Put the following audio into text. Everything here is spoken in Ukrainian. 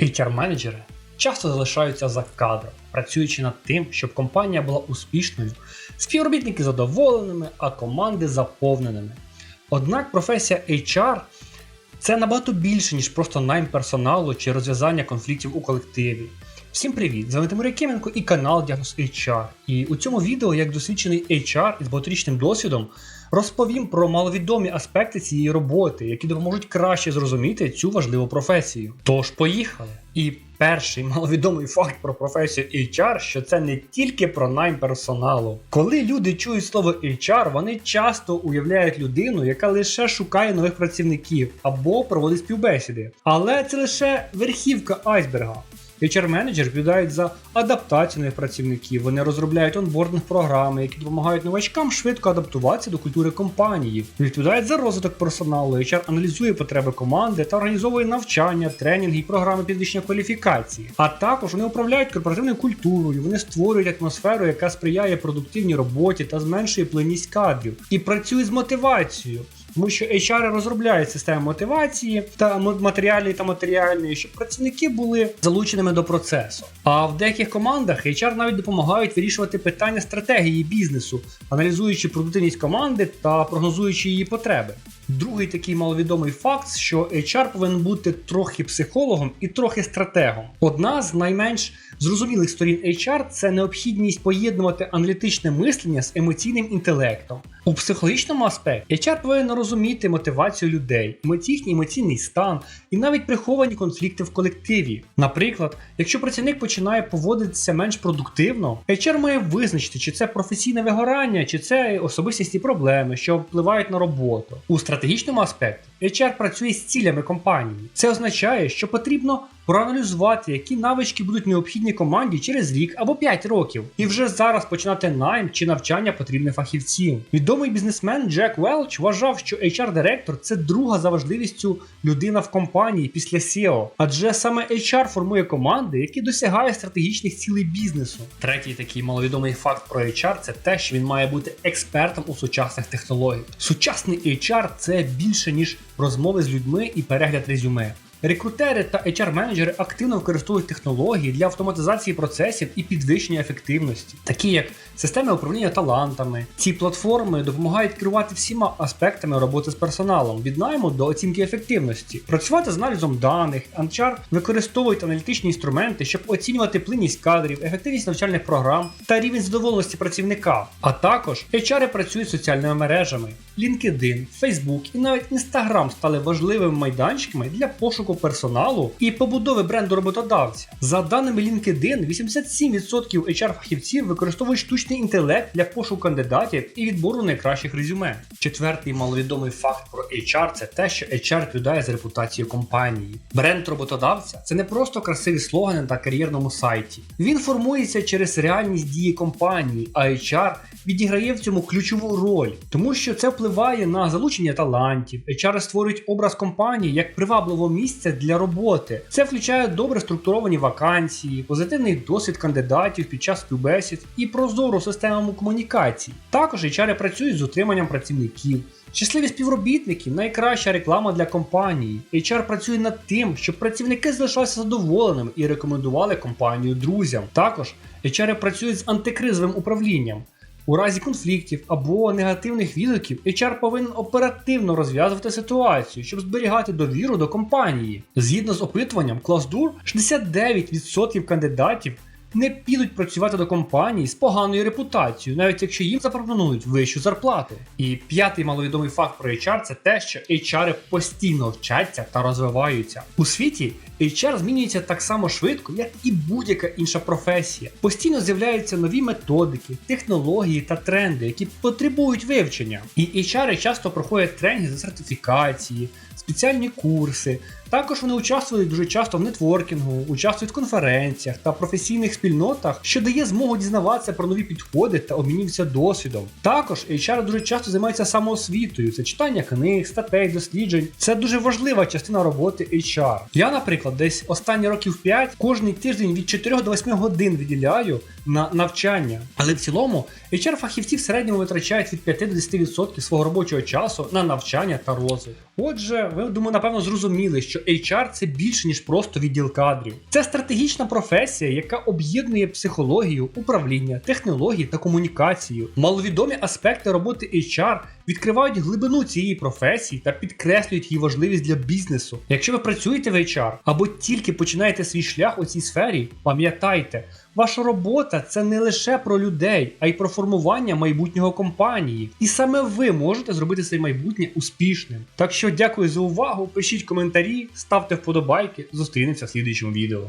HR-менеджери часто залишаються за кадром, працюючи над тим, щоб компанія була успішною, співробітники задоволеними, а команди заповненими. Однак професія HR це набагато більше, ніж просто найм персоналу чи розв'язання конфліктів у колективі. Всім привіт! З вами Тимур Якименко і канал Діагноз HR. І у цьому відео, як досвідчений HR із багаторічним досвідом, розповім про маловідомі аспекти цієї роботи, які допоможуть краще зрозуміти цю важливу професію. Тож, поїхали! І перший маловідомий факт про професію HR, що це не тільки про найм персоналу. Коли люди чують слово HR, вони часто уявляють людину, яка лише шукає нових працівників або проводить співбесіди. Але це лише верхівка айсберга. HR-менеджери відповідають за адаптацію нових працівників. Вони розробляють онбординг програми, які допомагають новачкам швидко адаптуватися до культури компанії. Відповідають за розвиток персоналу. HR аналізує потреби команди та організовує навчання, тренінги і програми підвищення кваліфікації. А також вони управляють корпоративною культурою. Вони створюють атмосферу, яка сприяє продуктивній роботі та зменшує плинність кадрів, і працюють з мотивацією. Тому що HR розробляють систему мотивації та м- та матеріальної, щоб працівники були залученими до процесу. А в деяких командах HR навіть допомагають вирішувати питання стратегії бізнесу, аналізуючи продуктивність команди та прогнозуючи її потреби. Другий такий маловідомий факт, що HR повинен бути трохи психологом і трохи стратегом. Одна з найменш зрозумілих сторін HR це необхідність поєднувати аналітичне мислення з емоційним інтелектом. У психологічному аспекті HR повинен розуміти мотивацію людей, їхній емоційний стан і навіть приховані конфлікти в колективі. Наприклад, якщо працівник починає поводитися менш продуктивно, HR має визначити, чи це професійне вигорання, чи це особистісні проблеми, що впливають на роботу. У стратегічному аспекті HR працює з цілями компанії. Це означає, що потрібно проаналізувати, які навички будуть необхідні команді через рік або 5 років, і вже зараз починати найм чи навчання потрібних фахівців. Відомий бізнесмен Джек Велч вважав, що HR-директор це друга за важливістю людина в компанії після SEO, адже саме HR формує команди, які досягають стратегічних цілей бізнесу. Третій такий маловідомий факт про HR це те, що він має бути експертом у сучасних технологіях. Сучасний HR це більше ніж розмови з людьми і перегляд резюме. Рекрутери та HR-менеджери активно використовують технології для автоматизації процесів і підвищення ефективності, такі як системи управління талантами. Ці платформи допомагають керувати всіма аспектами роботи з персоналом, від найму до оцінки ефективності, працювати з аналізом даних. HR використовують аналітичні інструменти, щоб оцінювати плинність кадрів, ефективність навчальних програм та рівень задоволеності працівника. А також HR працюють з соціальними мережами. LinkedIn, Facebook і навіть Instagram стали важливими майданчиками для пошуку персоналу і побудови бренду роботодавця. За даними LinkedIn, 87% HR-фахівців використовують штучний інтелект для пошуку кандидатів і відбору найкращих резюме. Четвертий маловідомий факт про HR це те, що HR відповідає за репутацію компанії. Бренд роботодавця це не просто красиві слогани на кар'єрному сайті. Він формується через реальність дії компанії, а HR відіграє в цьому ключову роль, тому що це впливає на залучення талантів. HR створюють образ компанії як привабливого місця для роботи. Це включає добре структуровані вакансії, позитивний досвід кандидатів під час співбесід і прозору систему комунікацій. Також HR працюють з утриманням працівників. Щасливі співробітники найкраща реклама для компанії. HR працює над тим, щоб працівники залишалися задоволеними і рекомендували компанію друзям. Також HR працюють з антикризовим управлінням. У разі конфліктів або негативних відгуків HR повинен оперативно розв'язувати ситуацію, щоб зберігати довіру до компанії. Згідно з опитуванням Glassdoor, 69% кандидатів не підуть працювати до компанії з поганою репутацією, навіть якщо їм запропонують вищу зарплату. І п'ятий маловідомий факт про HR це те, що HR постійно вчаться та розвиваються. У світі HR змінюється так само швидко, як і будь-яка інша професія. Постійно з'являються нові методики, технології та тренди, які потребують вивчення. І HR часто проходять тренінги за сертифікації, спеціальні курси. Також вони участвують дуже часто в нетворкінгу, участвують в конференціях та професійних спільнотах, що дає змогу дізнаватися про нові підходи та обмінюватися досвідом. Також HR дуже часто займаються самоосвітою, це читання книг, статей, досліджень. Це дуже важлива частина роботи HR. Я, наприклад, десь останні років 5 кожний тиждень від 4 до 8 годин виділяю на навчання. Але в цілому HR-фахівці в середньому витрачають від 5 до 10% свого робочого часу на навчання та розвиток. Отже, ви думаю, напевно, зрозуміли, що що HR це більше ніж просто відділ кадрів. Це стратегічна професія, яка об'єднує психологію, управління, технології та комунікацію. Маловідомі аспекти роботи HR відкривають глибину цієї професії та підкреслюють її важливість для бізнесу. Якщо ви працюєте в HR або тільки починаєте свій шлях у цій сфері, пам'ятайте. Ваша робота це не лише про людей, а й про формування майбутнього компанії. І саме ви можете зробити своє майбутнє успішним. Так що дякую за увагу, пишіть коментарі, ставте вподобайки, зустрінемося в слідуючому відео.